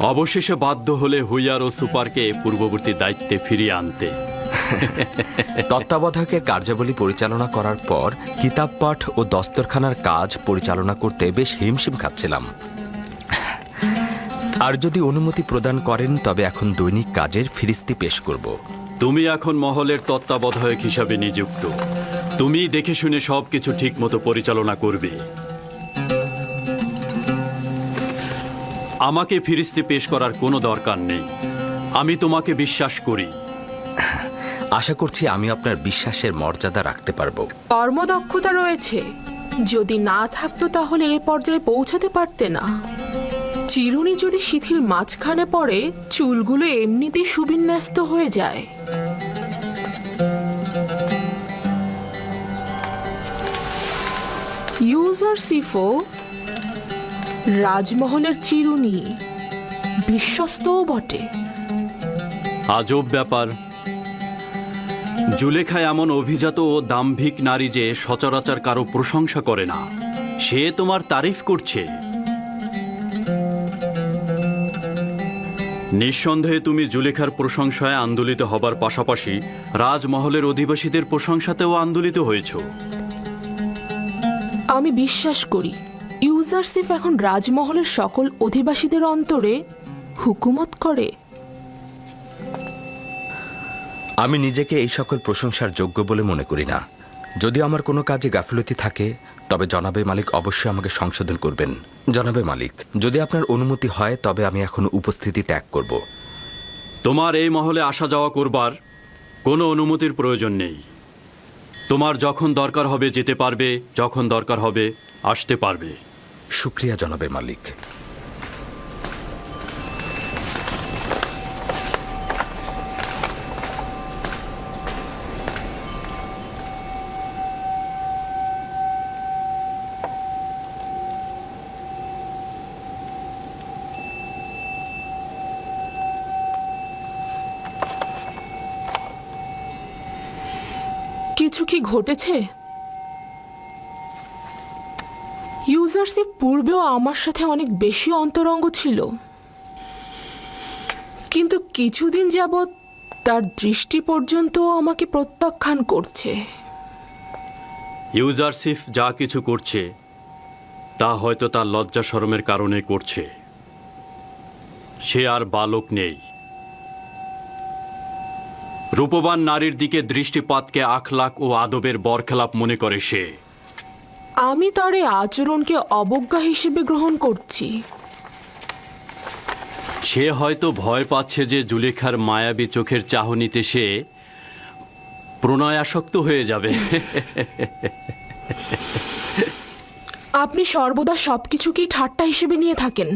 অবশেষে বাধ্য হলে হুইয়ার ও সুপারকে পূর্ববর্তী দায়িত্বে ফিরিয়ে আনতে। তত্ত্বাবধায়কের কার্যাবলী পরিচালনা করার পর কিতাব পাঠ ও দস্তরখানার কাজ পরিচালনা করতে বেশ হিমশিম খাচ্ছিলাম। আর যদি অনুমতি প্রদান করেন তবে এখন দৈনিক কাজের ফিরিস্তি পেশ করব। তুমি এখন মহলের তত্ত্বাবধায়ক হিসাবে নিযুক্ত। তুমি দেখে শুনে সবকিছু ঠিক মতো পরিচালনা করবে। আমাকে ফিরিস্তি পেশ করার কোনো দরকার নেই। আমি তোমাকে বিশ্বাস করি। আশা করছি আমি আপনার বিশ্বাসের মর্যাদা রাখতে পারব। কর্মদক্ষতা রয়েছে। যদি না থাকতো তাহলে এ পর্যায়ে পৌঁছাতে পারতে না। চিরুনি যদি শিথিল মাঝখানে পড়ে চুলগুলো এমনিতেই সুবিন্যস্ত হয়ে যায়। ইউজার সিফো রাজমহলের চিরুনি বিশ্বস্তও বটে। আজব ব্যাপার। জুলেখা এমন অভিজাত ও দাম্ভিক নারী যে সচরাচর কারও প্রশংসা করে না সে তোমার তারিফ করছে। নিঃসন্দেহে তুমি জুলেখার প্রশংসায় আন্দোলিত হবার পাশাপাশি রাজমহলের অধিবাসীদের প্রশংসাতেও আন্দোলিত হয়েছ। আমি বিশ্বাস করি ইউজারসিফ এখন রাজমহলের সকল অধিবাসীদের অন্তরে হুকুমত করে। আমি নিজেকে এই সকল প্রশংসার যোগ্য বলে মনে করি না। যদি আমার কোনো কাজে গাফিলতি থাকে তবে জনাবে মালিক অবশ্যই আমাকে সংশোধন করবেন। জনাবে মালিক যদি আপনার অনুমতি হয় তবে আমি এখন উপস্থিতি ত্যাগ করব। তোমার এই মহলে আসা যাওয়া করবার কোনো অনুমতির প্রয়োজন নেই। তোমার যখন দরকার হবে যেতে পারবে যখন দরকার হবে আসতে পারবে। শুক্রিয়া জনাবে মালিক। কিছু কি ঘটেছে? ইউজারসিপ পূর্বেও আমার সাথে অনেক বেশি অন্তরঙ্গ ছিল। কিন্তু কিছুদিন যাবৎ তার দৃষ্টি পর্যন্ত আমাকে প্রত্যাখ্যান করছে। ইউজারসিফ যা কিছু করছে, তা হয়তো তার লজ্জা শরমের কারণে করছে। সে আর বালক নেই। রূপবান নারীর দিকে দৃষ্টিপাতকে আখলাক ও আদবের বরখেলাপ মনে করে সে। আমি তার এই আচরণকে অবজ্ঞা হিসেবে গ্রহণ করছি। সে হয়তো ভয় পাচ্ছে যে জুলেখার মায়াবী চোখের চাহনিতে সে প্রণয়াসক্ত হয়ে যাবে। আপনি সর্বদা সবকিছুকেই ঠাট্টা হিসেবে নিয়ে থাকেন।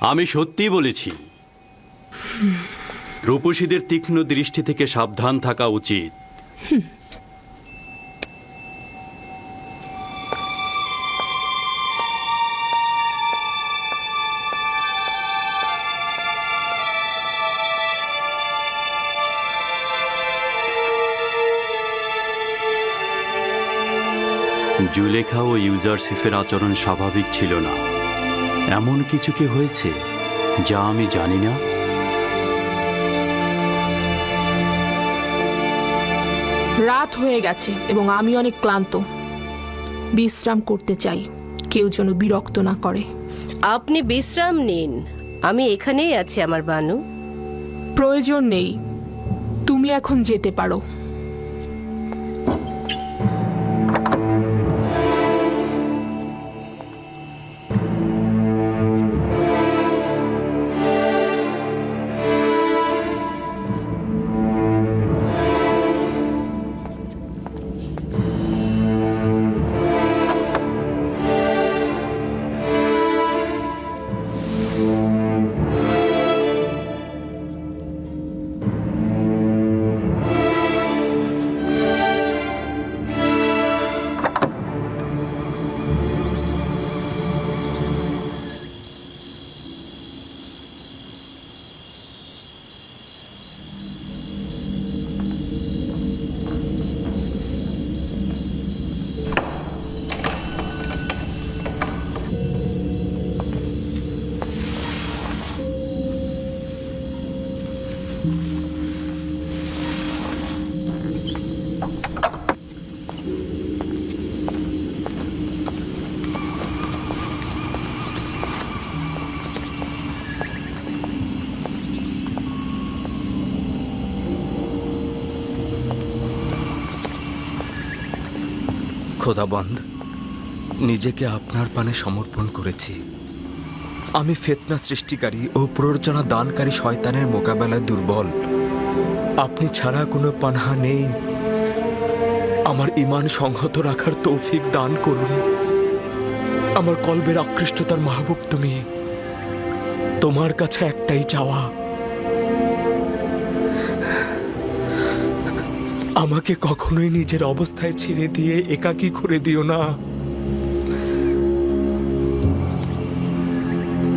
আমি সত্যি বলেছি। রূপসীদের তীক্ষ্ণ দৃষ্টি থেকে সাবধান থাকা উচিত। জুলেখা ও ইউজারসিফের আচরণ স্বাভাবিক ছিল না। এমন কিছু কি হয়েছে যা আমি জানি না? রাত হয়ে গেছে এবং আমি অনেক ক্লান্ত। বিশ্রাম করতে চাই কেউ যেন বিরক্ত না করে। আপনি বিশ্রাম নিন। আমি এখানেই আছি আমার বানু। প্রয়োজন নেই। তুমি এখন যেতে পারো। খোদাবন্ধ নিজেকে আপনার পানে সমর্পণ করেছি। আমি ফেতনা সৃষ্টিকারী ও প্ররোচনা দানকারী শয়তানের মোকাবেলায় দুর্বল। আপনি ছাড়া কোনো পানহা নেই। আমার ইমান সংহত রাখার তৌফিক দান করুন। আমার কলবের আকৃষ্টতার মাহবুব তুমি। তোমার কাছে একটাই চাওয়া। আমাকে কখনোই নিজের অবস্থায় ছেড়ে দিয়ে একাকী করে দিও না।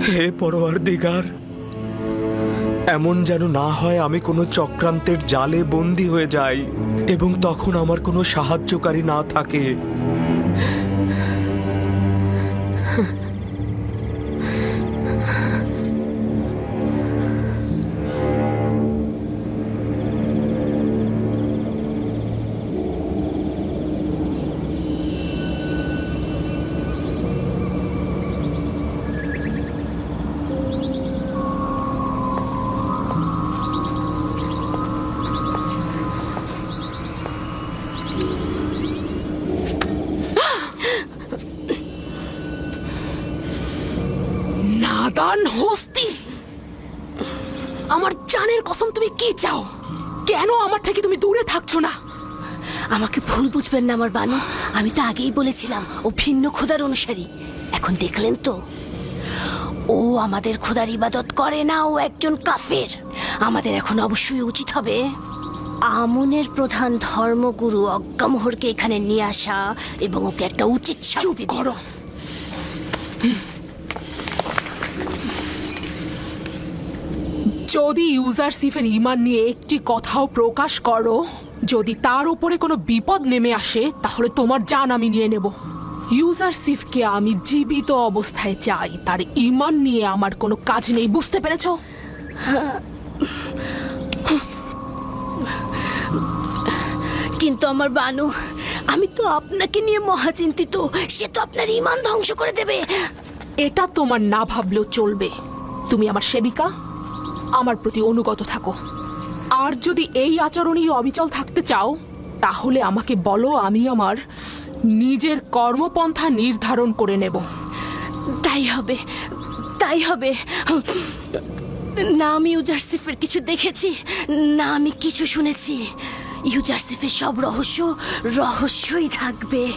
হে পরোয়ার দিগার, এমন যেন না হয় আমি কোনো চক্রান্তের জালে বন্দী হয়ে যাই এবং তখন আমার কোনো সাহায্যকারী না থাকে। হস্তি আমার জানের কসম তুমি কি চাও? কেন আমার থেকে তুমি দূরে থাকছো না? আমাকে ভুল বুঝবেন না আমার বানু। আমি তো আগেই বলেছিলাম ও ভিন্ন খোদার অনুসারী। এখন দেখলেন তো ও আমাদের খোদার ইবাদত করে না ও একজন কাফের। আমাদের এখন অবশ্যই উচিত হবে আমনের প্রধান ধর্মগুরু অজ্ঞামোহরকে এখানে নিয়ে আসা এবং ওকে একটা উচিত শাস্তি। করো। যদি ইউজার সিফের ইমান নিয়ে একটি কথাও প্রকাশ করো যদি তার উপরে কোনো বিপদ নেমে আসে তাহলে তোমার জান আমি নিয়ে নেব। ইউজার সিফকে আমি জীবিত অবস্থায় চাই তার ইমান নিয়ে আমার কোনো কাজ নেই বুঝতে পেরেছ? কিন্তু আমার বানু আমি তো আপনাকে নিয়ে মহাচিন্তিত সে তো আপনার ইমান ধ্বংস করে দেবে। এটা তোমার না ভাবলেও চলবে। তুমি আমার সেবিকা? আমার প্রতি অনুগত থাকো। আর যদি এই আচরণেই অবিচল থাকতে চাও, তাহলে আমাকে বলো আমি আমার নিজের কর্মপন্থা নির্ধারণ করে নেব। তাই হবে তাই হবে। না, আমি ইউজারসিফের কিছু দেখেছি, না, আমি কিছু শুনেছি। ইউজারসিফের সব রহস্য রহস্যই থাকবে।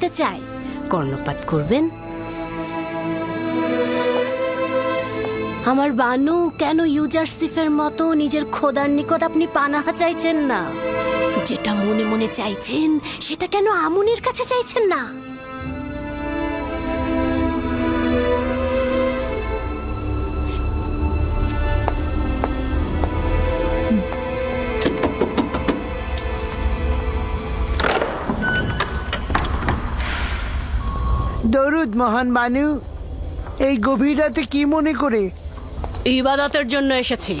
দিতে চায় কর্ণপাত করবেন? আমার বানু, কেন ইউজারসিফের মতো নিজের খোদার নিকট আপনি পানাহা চাইছেন না? যেটা মনে মনে চাইছেন, সেটা কেন আমুনের কাছে চাইছেন না? দরুদ মহান বানু এই গভীর রাতে কি মনে করে? ইবাদতের জন্য এসেছি।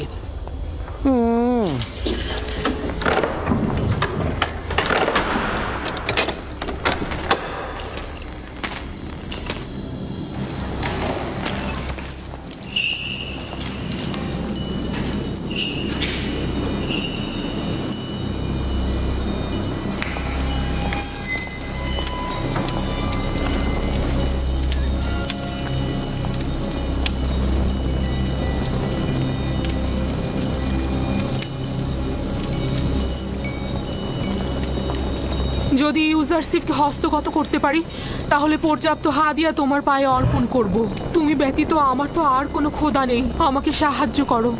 যদি হস্তগত করতে পারি, তাহলে পর্যাপ্ত হাদিয়া তোমার পায়ে অর্পণ করব। তুমি ব্যতীত আমার তো আর কোনো খোদা নেই। আমাকে সাহায্য করো।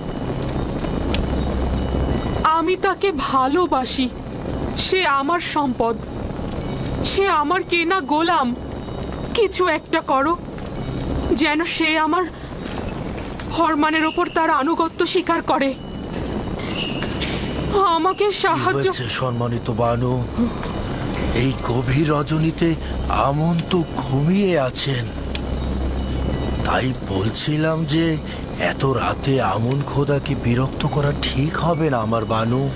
আমি তাকে ভালোবাসি। সে আমার সম্পদ। সে আমার কেনা গোলাম। কিছু একটা করো, যেন সে আমার হরমানের ওপর তার আনুগত্য স্বীকার করে। আমাকে সাহায্য সম্মানিত বানু? এই গভীর রজনীতে আমন তো ঘুমিয়ে আছেন। তাই বলছিলাম যে এত রাতে আমন খোদাকে বিরক্ত করা ঠিক হবে না আমার বানু।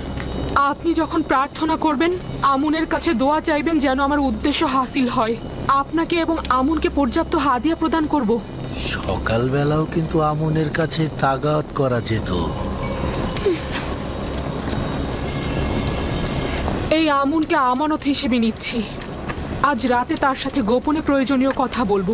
আপনি যখন প্রার্থনা করবেন আমুনের কাছে দোয়া চাইবেন যেন আমার উদ্দেশ্য হাসিল হয়। আপনাকে এবং আমুনকে পর্যাপ্ত হাদিয়া প্রদান করব। সকালবেলাও কিন্তু আমনের কাছে তাগাত করা যেত। এই আমুনকে আমানত হিসেবে নিচ্ছি। আজ রাতে তার সাথে গোপনে প্রয়োজনীয় কথা বলব।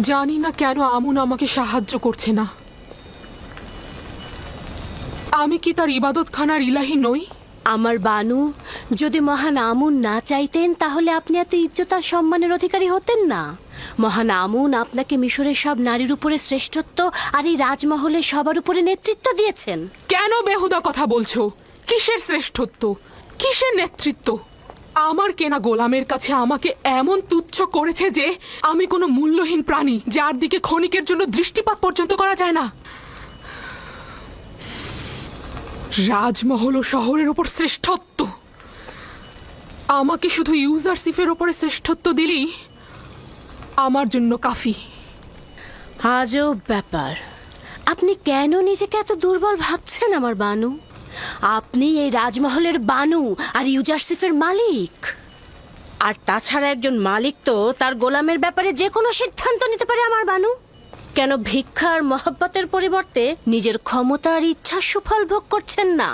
জানি না কেন আমুন আমাকে সাহায্য করছে না। আমি কি তার ইবাদতখানার ইলাহি নই? আমার বানু যদি মহান আমুন না চাইতেন তাহলে আপনি এত ইজ্জত আর সম্মানের অধিকারী হতেন না। মহান আমুন আপনাকে মিশরের সব নারীর উপরে শ্রেষ্ঠত্ব আর এই রাজমহলের সবার উপরে নেতৃত্ব দিয়েছেন। কেন বেহুদা কথা বলছো? কিসের শ্রেষ্ঠত্ব? কিসের নেতৃত্ব? আমার কেনা গোলামের কাছে আমাকে এমন তুচ্ছ করেছে যে আমি কোনো মূল্যহীন প্রাণী, যার দিকে ক্ষণিকের জন্য দৃষ্টিপাত পর্যন্ত করা যায় না। রাজমহল ও শহরের ওপর শ্রেষ্ঠত্ব। আমাকে শুধু ইউজারশিপের ওপরে শ্রেষ্ঠত্ব দিলেই আমার জন্য কাফি। আজও ব্যাপার। আপনি কেন নিজেকে এত দুর্বল ভাবছেন আমার বানু? আপনি এই রাজমহলের বানু আর ইউজারসিফের মালিক। আর তাছাড়া একজন মালিক তো তার গোলামের ব্যাপারে যে কোনো সিদ্ধান্ত নিতে পারে আমার বানু। কেন ভিক্ষা আর মহব্বতের পরিবর্তে নিজের ক্ষমতা আর ইচ্ছার সুফল ভোগ করছেন না?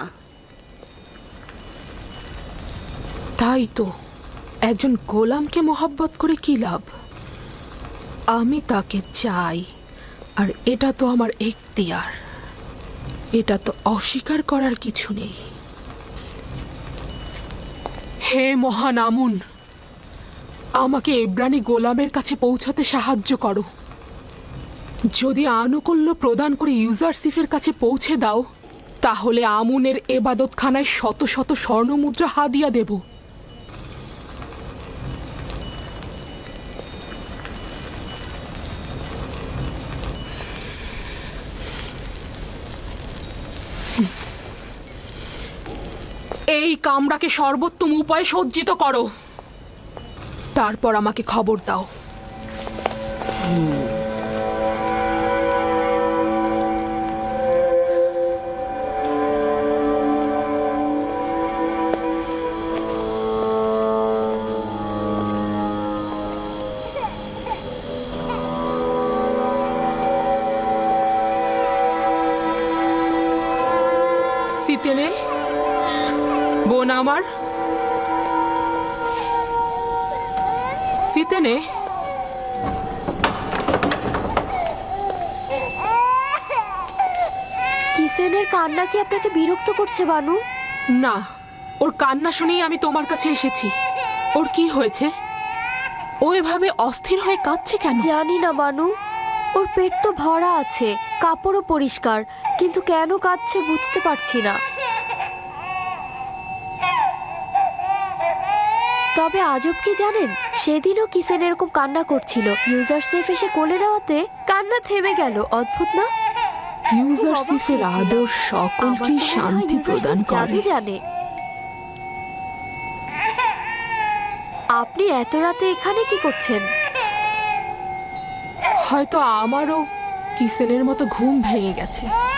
তাই তো, একজন গোলামকে মোহাব্বত করে কি লাভ? আমি তাকে চাই, আর এটা তো আমার এখতিয়ার। এটা তো অস্বীকার করার কিছু নেই। হে মহান আমুন, আমাকে এব্রানি গোলামের কাছে পৌঁছাতে সাহায্য করো। যদি আনুকূল্য প্রদান করে ইউজারসিফের কাছে পৌঁছে দাও, তাহলে আমুনের এবাদতখানায় শত শত স্বর্ণমুদ্রা হাদিয়া দেব। এই কামরাকে সর্বোত্তম উপায়ে সজ্জিত করো। তারপর আমাকে খবর দাও। কিসেনের কান্না কি আপনাকে বিরক্ত করছে বানু? না ওর কান্না শুনেই আমি তোমার কাছে এসেছি। ওর কি হয়েছে? ও এভাবে অস্থির হয়ে কাঁদছে কেন? জানি না বানু। ওর পেট তো ভরা আছে কাপড়ও পরিষ্কার কিন্তু কেন কাঁদছে বুঝতে পারছি না। তবে আজব কি জানেন সেদিনও কিসেন এরকম কান্না করছিল। ইউজার সেফ এসে কোলে নেওয়াতে কান্না থেমে গেল অদ্ভুত না? আদর সকলকে শান্তি প্রদান জাদু করে। জানে। আপনি এত রাতে এখানে কি করছেন? হয়তো আমারও কিসেনের মতো ঘুম ভেঙে গেছে।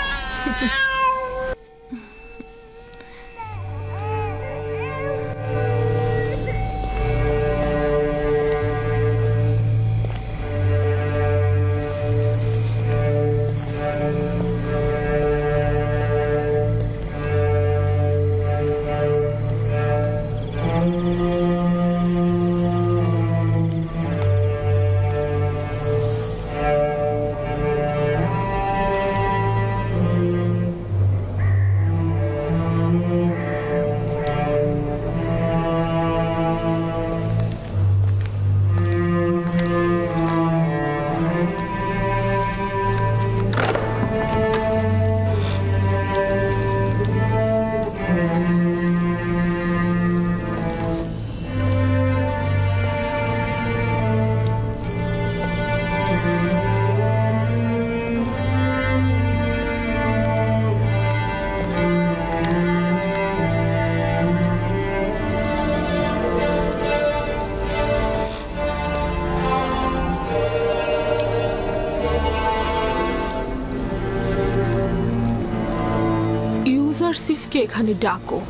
ইউজারসিফকে এখানে ডাকো।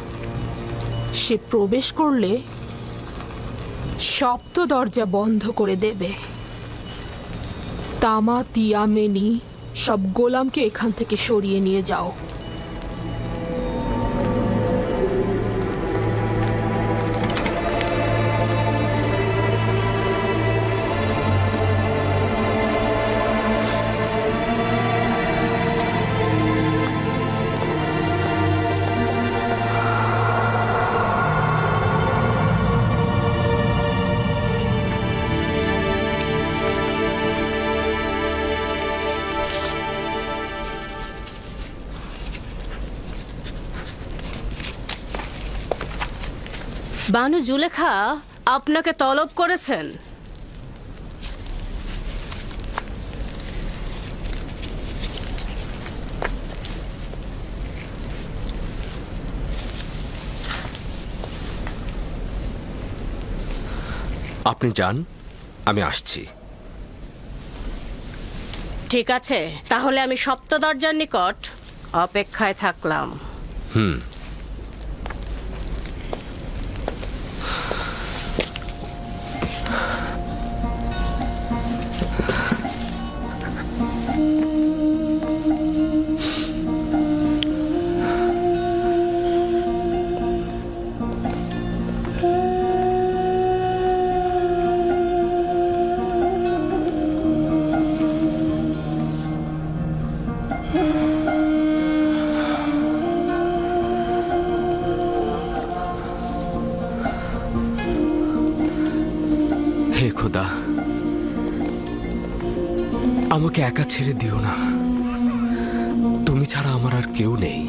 সে প্রবেশ করলে সপ্ত দরজা বন্ধ করে দেবে। তামা তিয়া মেনি সব গোলামকে এখান থেকে সরিয়ে নিয়ে যাও। বানু জুলেখা আপনাকে তলব করেছেন। আপনি যান আমি আসছি। ঠিক আছে তাহলে আমি সপ্ত দরজার নিকট অপেক্ষায় থাকলাম। হে আমাকে একা ছেড়ে দিও না। তুমি ছাড়া আমার আর কেউ নেই।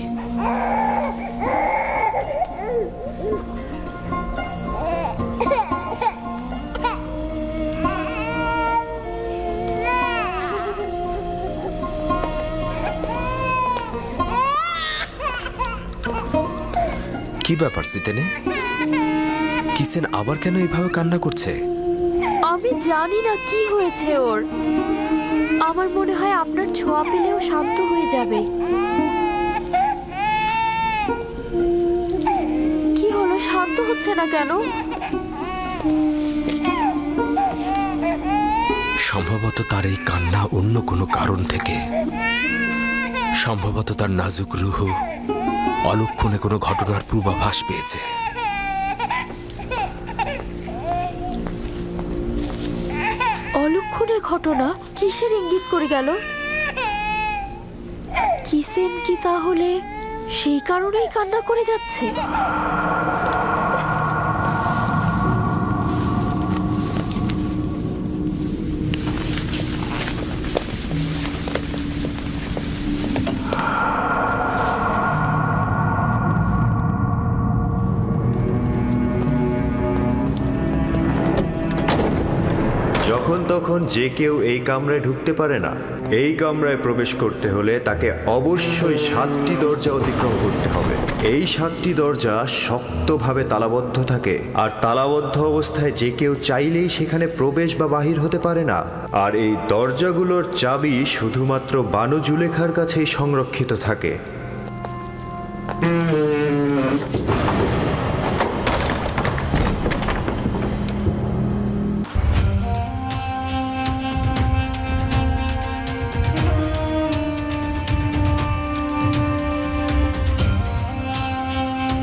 কি ব্যাপার, সিতেনে? কিসেন আবার কেন এইভাবে কান্না করছে? আমি জানি না কি হয়েছে ওর। আমার মনে হয় আপনার ছোঁয়া পেলেও শান্ত হয়ে যাবে। কি হলো? শান্ত হচ্ছে না কেন? সম্ভবত তার এই কান্না অন্য কোনো কারণ থেকে। সম্ভবত তার নাজুক রুহ অলক্ষণে কোনো ঘটনার পূর্বাভাস পেয়েছে। অলক্ষণে ঘটনা কিসের ইঙ্গিত করে গেল? কিসেন কি তাহলে? সেই কারণেই কান্না করে যাচ্ছে। যখন তখন যে কেউ এই কামরায় ঢুকতে পারে না, এই কামরায় প্রবেশ করতে হলে তাকে অবশ্যই সাতটি দরজা অতিক্রম করতে হবে। এই সাতটি দরজা শক্তভাবে তালাবদ্ধ থাকে, আর তালাবদ্ধ অবস্থায় যে কেউ চাইলেই সেখানে প্রবেশ বা বাহির হতে পারে না। আর এই দরজাগুলোর চাবি শুধুমাত্র বানু জুলেখার কাছেই সংরক্ষিত থাকে।